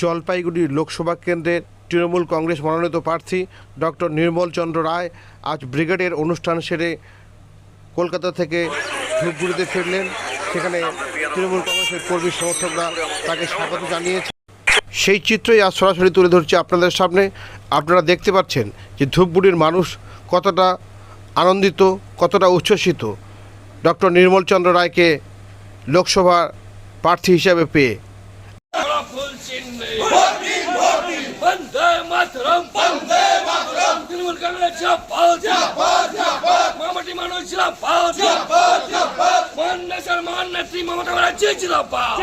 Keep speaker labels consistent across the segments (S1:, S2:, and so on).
S1: জলপাইগুড়ি লোকসভা কেন্দ্রের তৃণমূল কংগ্রেস মনোনীত প্রার্থী ডক্টর নির্মল চন্দ্র রায় আজ ব্রিগেডের অনুষ্ঠান সেরে কলকাতা থেকে ধূপগুড়িতে ফিরলেন। সেখানে তৃণমূল কংগ্রেসের কর্মী সমর্থকরা তাকে স্বাগত জানিয়েছে। সেই চিত্রই আজ সরাসরি তুলে ধরছি আপনাদের সামনে। আপনারা দেখতে পাচ্ছেন যে ধূপগুড়ির মানুষ কতটা আনন্দিত, কতটা উচ্ছ্বসিত। ডক্টর নির্মল চন্দ্র রায়কে লোকসভা প্রার্থী হিসাবে পেয়ে
S2: মাতরম। বন্দে মাতরম। তৃণমূল কংগ্রেস জিন্দাবাদ। জিন্দাবাদ মামাটি মানুষ জিন্দাবাদ। জিন্দাবাদ মহান দেশের মহান নেত্রী মমতা ব্যানার্জি জিন্দাবাদ।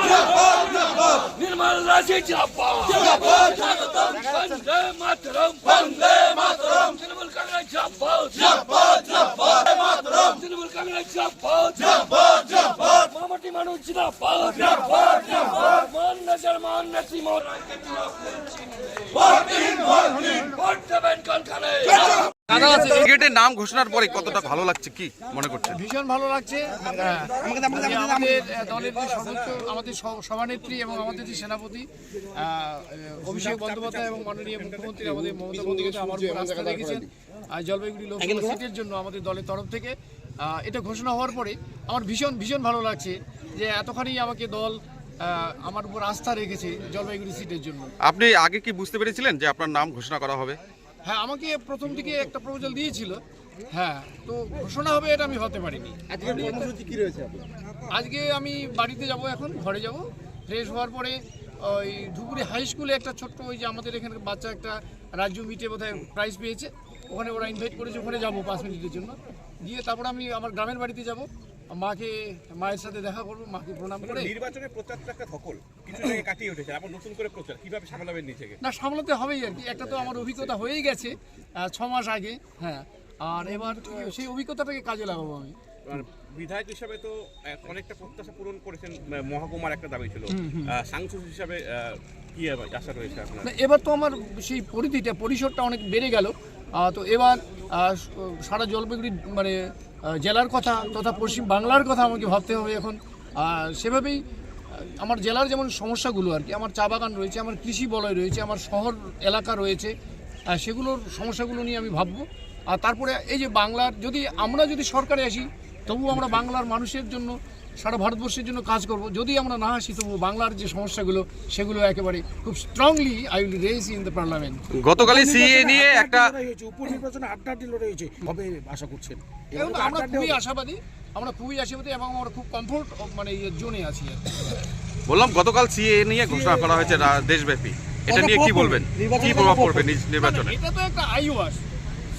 S2: নির্মল রাজি জিন্দাবাদ। বন্দে মাতরম। বন্দে মাতরম। তৃণমূল কংগ্রেস জিন্দাবাদ। তৃণমূল কংগ্রেস জিন্দাবাদ। মামাটি মানুষ জিন্দাবাদ। মহান দেশের মহান নেত্রী মমতা দেবেন কোনখানে
S3: ক্রিকেটের নাম ঘোষণার পরে কতটা ভালো লাগছে কি মনে করছেন?
S4: ভীষণ ভালো লাগছে। আমাদের দলের যে সদস্য আমাদের সভানেত্রী এবং আমাদের যে সেনাপতি আহ, অভিষেক বন্দ্যোপাধ্যায় এবং মাননীয় মুখ্যমন্ত্রী আমাদের মমতা বন্দ্যোপাধ্যায় আমার উপর আস্থা রেখেছেন জলপাইগুড়ি লোকসভা সিটের জন্য আমাদের দলের তরফ থেকে। এটা ঘোষণা হওয়ার পরে আমার ভীষণ ভীষণ ভালো লাগছে যে এতখানি আমাকে দল আমার উপর আস্থা রেখেছে জলপাইগুড়ি সিটের জন্য।
S3: আপনি আগে কি বুঝতে পেরেছিলেন যে আপনার নাম ঘোষণা করা হবে?
S4: হ্যাঁ আমাকে প্রথম দিকে একটা প্রপোজাল দিয়েছিল। হ্যাঁ তো ঘোষণা হবে এটা আমি হতে পারিনি। আজকে আমি বাড়িতে যাব এখন ঘরে যাব। ফ্রেশ হওয়ার পরে ওই ধুপুরি হাই স্কুলে একটা ছোট্ট ওই যে আমাদের এখানে বাচ্চা একটা রাজ্য মিটে বোধহয় প্রাইজ পেয়েছে। ওখানে ওরা ইনভাইট করেছে ওখানে যাব পাঁচ মিনিটের জন্য। গিয়ে তারপর আমি আমার গ্রামের বাড়িতে যাব। মাকে মায়ের সাথে দেখা করব মাকে প্রণাম করে।
S5: নির্বাচনের প্রচারটা একটা ধকল। কিছু জায়গায় কাটিয়ে উঠেছে আবার নতুন করে প্রচার। কীভাবে সামলাবেন নিজেকে?
S4: না সামলাতে হবেই আর কি। একটা তো আমার অভিজ্ঞতা হয়েই গেছে ছ মাস আগে হ্যাঁ। আর এবার সেই অভিজ্ঞতাটাকে কাজে লাগাবো আমি।
S5: আর বিধায়ক হিসাবে তো অনেকটা প্রত্যাশা পূরণ করেছেন মহকুমার একটা দাবি ছিল। সাংসদ হিসাবে কি আশা রয়েছে আপনার?
S4: এবার তো আমার সেই পরিধিটা পরিসরটা অনেক বেড়ে গেল। তো এবার সারা জলপাইগুড়ি মানে জেলার কথা তথা পশ্চিম বাংলার কথা আমাকে ভাবতে হবে এখন। সেভাবেই আমার জেলার যেমন সমস্যাগুলো আর কি, আমার চা বাগান রয়েছে, আমার কৃষি বলয় রয়েছে, আমার শহর এলাকা রয়েছে সেগুলোর সমস্যাগুলো নিয়ে আমি ভাববো। আর তারপরে এই যে বাংলার, যদি আমরা যদি সরকারে আসি তবু আমরা বাংলার মানুষের জন্য সারা ভারতবর্ষের জন্য কাজ করব। যদি আমরা না আসি তবু বাংলার যে সমস্যাগুলো সেগুলো একেবারে খুব strongly I will raise in the parliament
S3: গতকালই সিএ নিয়ে একটা
S6: উপনির্বাচনে আড্ডা ডিল রয়েছে। কবে আশা করছেন?
S4: আমরা খুবই আশাবাদী আমরা খুবই আশাবাদী এবং আমরা খুব কমফোর্ট মানে জোনে আছি
S3: বললাম গতকাল সিএ নিয়ে ঘোষণা করা হয়েছে দেশব্যাপী। এটা নিয়ে কি বলবেন? কি প্রভাব পড়বে নির্বাচনে?
S4: এটা তো একটা আইওয়াস।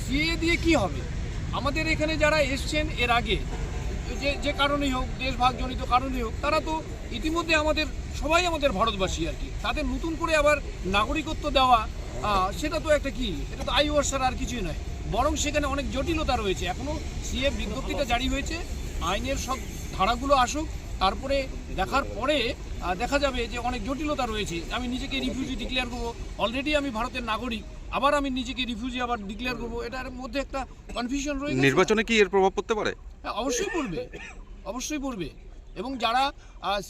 S4: সিএ দিয়ে কি হবে? আমাদের এখানে যারা এসছেন এর আগে, যে যে কারণেই হোক, দেশভাগজনিত কারণেই হোক, তারা তো ইতিমধ্যে আমাদের, সবাই আমাদের ভারতবাসী আর কি। তাদের নতুন করে আবার নাগরিকত্ব দেওয়া সেটা তো একটা কি? এটা তো আইওয়ার ছাড়া আর কিছুই নয়। বরং সেখানে অনেক জটিলতা রয়েছে। এখনও সিএ বিজ্ঞপ্তিটা জারি হয়েছে। আইনের সব ধারাগুলো আসুক তারপরে দেখার পরে দেখা যাবে যে অনেক জটিলতা রয়েছে। আমি নিজেকে রিফিউজি ডিক্লেয়ার করব। অলরেডি আমি ভারতের নাগরিক। আবার আমি নিজেকে রিফিউজি আবার ডিক্লেয়ার করব। এটার মধ্যে একটা কনফিউশন রয়েছে
S3: নির্বাচনে কি এর প্রভাব পড়তে পারে?
S4: হ্যাঁ অবশ্যই পড়বে। অবশ্যই পড়বে। এবং যারা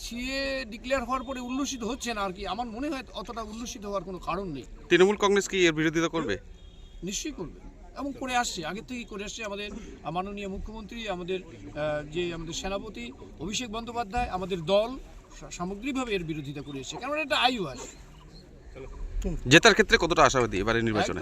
S4: সিএ ডিক্লেয়ার হওয়ার পরে উল্লসিত হচ্ছে না আর কি আমার মনে হয় অতটা উল্লসিত হওয়ার কোনো কারণ নেই।
S3: তৃণমূল কংগ্রেস কি এর বিরোধিতা করবে?
S4: নিশ্চয়ই করবে। এবং করে আসছে। আগের থেকেই করে আসছে আমাদের মাননীয় মুখ্যমন্ত্রী আমাদের যে আমাদের সেনাপতি অভিষেক বন্দ্যোপাধ্যায় আমাদের দল সামগ্রিকভাবে এর বিরোধিতা করে এসেছে। কেননা এটা আইওয়াস
S3: জেতার ক্ষেত্রে কতটা আশাবাদী এবারে নির্বাচনে?